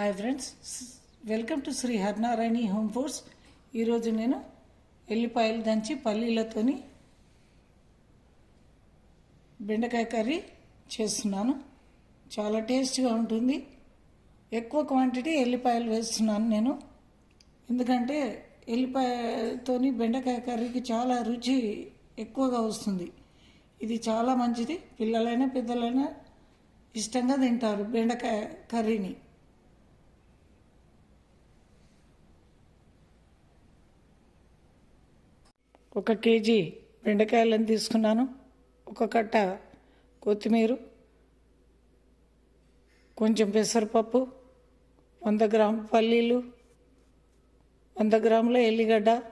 Hi friends welcome to Sri Harinarayani home foods ఈరోజు నేను ఎల్లిపాయలు దంచి పల్లీలతోని బెండకాయ కర్రీ చేస్తున్నాను. చాలా టేస్ట్గా ఉంటుంది. ఎక్కువ క్వాంటిటీ ఎల్లిపాయలు వేస్తున్నాను నేను. ఎందుకంటే ఎల్లిపాయతోని బెండకాయ కర్రీకి చాలా రుచి ఎక్కువగా వస్తుంది. ఇది చాలా మంచిది. పిల్లలైనా పెద్దలైనా ఇష్టంగా తింటారు బెండకాయ కర్రీని. ఒక కేజీ బెండకాయలను తీసుకున్నాను. ఒక కట్ట కొత్తిమీర కొంచెం పెసరపప్పు వంద గ్రాము పల్లీలు వంద గ్రాముల ఎల్లిగడ్డ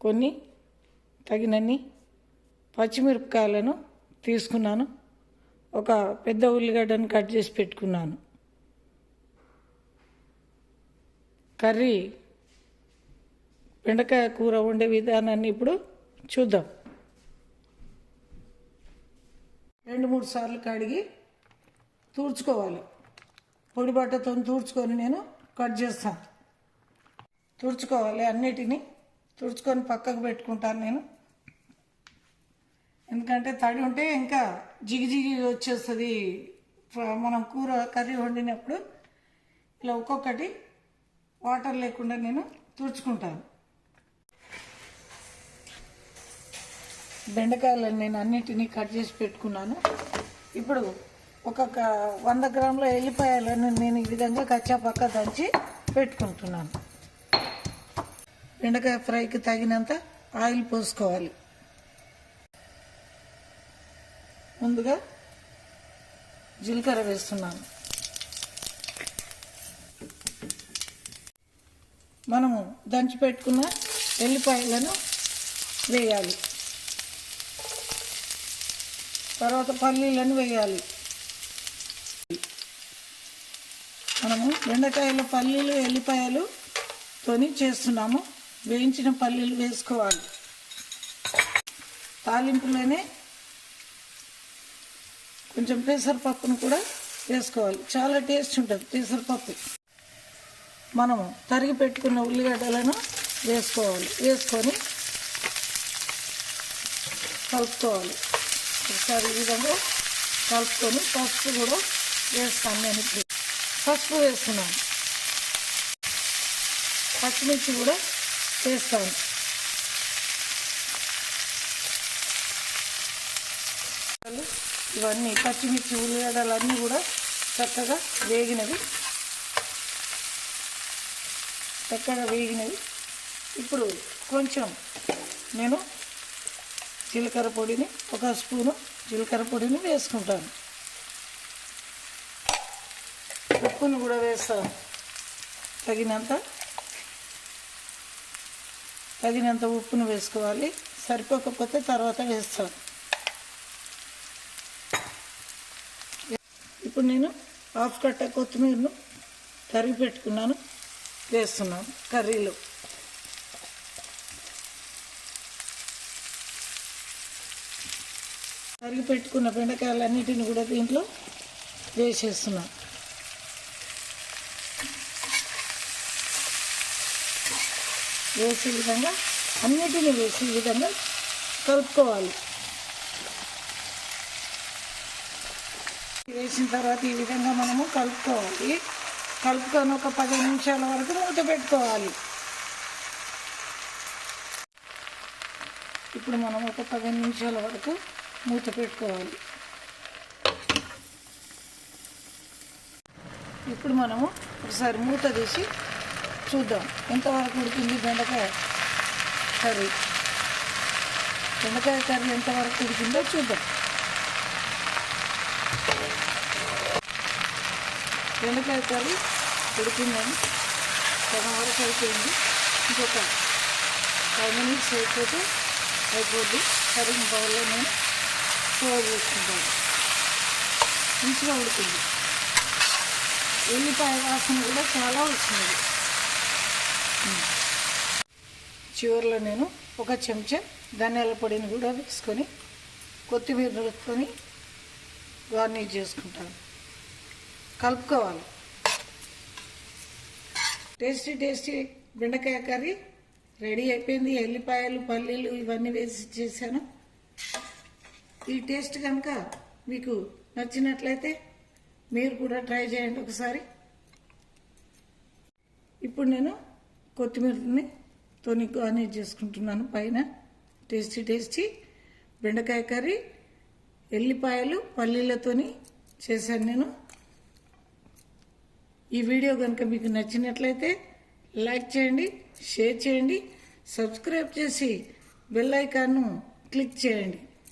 కొన్ని తగినన్ని పచ్చిమిరపకాయలను తీసుకున్నాను. ఒక పెద్ద ఉల్లిగడ్డను కట్ చేసి పెట్టుకున్నాను. కర్రీ బెండకాయ కూర వండే విధానాన్ని ఇప్పుడు చూద్దాం. రెండు మూడు సార్లు కడిగి తూర్చుకోవాలి. పొడి బట్టతో తూర్చుకొని నేను కట్ చేస్తాను. తుడుచుకోవాలి అన్నిటినీ. తుడుచుకొని పక్కకు పెట్టుకుంటాను నేను. ఎందుకంటే తడి ఉంటే ఇంకా జిగిజిగి వచ్చేస్తుంది. మనం కూర కర్రీ వండినప్పుడు ఇలా ఒక్కొక్కటి వాటర్ లేకుండా నేను తుడుచుకుంటాను బెండకాయలను నేను అన్నిటినీ కట్ చేసి పెట్టుకున్నాను. ఇప్పుడు ఒక వంద గ్రాముల ఎల్లిపాయలను నేను ఈ విధంగా కచ్చాపక్క దంచి పెట్టుకుంటున్నాను. బెండకాయ ఫ్రైకి తగినంత ఆయిల్ పోసుకోవాలి. ముందుగా జీలకర్ర వేస్తున్నాను. మనము దంచి పెట్టుకున్న ఎల్లిపాయలను వేయాలి. తర్వాత పల్లీలను వేయాలి. మనము బెండకాయలు పల్లీలు ఎల్లిపాయలు తోని చేస్తున్నాము. వేయించిన పల్లీలు వేసుకోవాలి. తాలింపులోనే కొంచెం పెసరపప్పును కూడా వేసుకోవాలి. చాలా టేస్ట్ ఉంటుంది పెసరపప్పు. మనము తరిగి పెట్టుకున్న ఉల్లిగడ్డలను వేసుకోవాలి. వేసుకొని కలుపుకోవాలి. ఒకసారి ఈ విధంగా కలుపుకొని పసుపు కూడా వేస్తాను నేను ఇప్పుడు. పసుపు వేస్తున్నాను. పచ్చిమిర్చి కూడా వేస్తాను. ఇవన్నీ పచ్చిమిర్చి ఉల్లిగడ్డలు అన్నీ కూడా చక్కగా వేగినవి. చక్కగా వేగినవి. ఇప్పుడు కొంచెం నేను జీలకర్ర పొడిని ఒక స్పూను జీలకర్ర పొడిని వేసుకుంటాను. ఉప్పును కూడా వేస్తాను. తగినంత తగినంత ఉప్పును వేసుకోవాలి. సరిపోకపోతే తర్వాత వేస్తాను. ఇప్పుడు నేను హాఫ్ కట్ట కొత్తిమీరను తరిగి పెట్టుకున్నాను. వేస్తున్నాను కర్రీలో. తరిగి పెట్టుకున్న బెండకాయలన్నిటిని కూడా దీంట్లో వేసేస్తున్నాం. వేసే విధంగా అన్నిటిని వేసే విధంగా కలుపుకోవాలి. వేసిన తర్వాత ఈ విధంగా మనము కలుపుకోవాలి. కలుపుకొని ఒక పది నిమిషాల వరకు మూత పెట్టుకోవాలి. ఇప్పుడు మనం ఒక పది నిమిషాల వరకు మూత పెట్టుకోవాలి. ఇప్పుడు మనము ఒకసారి మూత తీసి చూద్దాం ఎంతవరకు ఉడికింది బెండకాయ కర్రీ. బెండకాయ కర్రీ ఎంతవరకు ఉడికిందో చూద్దాం. బెండకాయ కర్రీ ఉడికిందని సగం వరకు అయిపోయింది. ఇంకొక ఫైవ్ మినిట్స్ అయిపోతే అయిపోద్ది. కర్రీ బౌల్లో నేను సర్వ్ చేసుకుంటాను మంచిగా ఉడుతుంది ఎల్లిపాయ వాసన కూడా చాలా వస్తుంది. చివరిలో నేను ఒక చెంచా ధనియాల పొడిని కూడా వేసుకొని కొత్తిమీర వేసుకొని గార్నిష్ చేసుకుంటాను. కలుపుకోవాలి. టేస్టీ టేస్టీ బెండకాయ కర్రీ రెడీ అయిపోయింది. ఎల్లిపాయలు పల్లీలు ఇవన్నీ వేసి చేశాను. ఈ టేస్ట్ కనుక మీకు నచ్చినట్లయితే మీరు కూడా ట్రై చేయండి ఒకసారి. ఇప్పుడు నేను కొత్తిమీరని తోని గార్నిష్ చేసుకుంటున్నాను. పైన టేస్టీ టేస్టీ బెండకాయ కర్రీ ఎల్లిపాయలు పల్లీలతోని చేశాను నేను. ఈ వీడియో కనుక మీకు నచ్చినట్లయితే లైక్ చేయండి షేర్ చేయండి సబ్స్క్రైబ్ చేసి బెల్ ఐకాన్ను క్లిక్ చేయండి.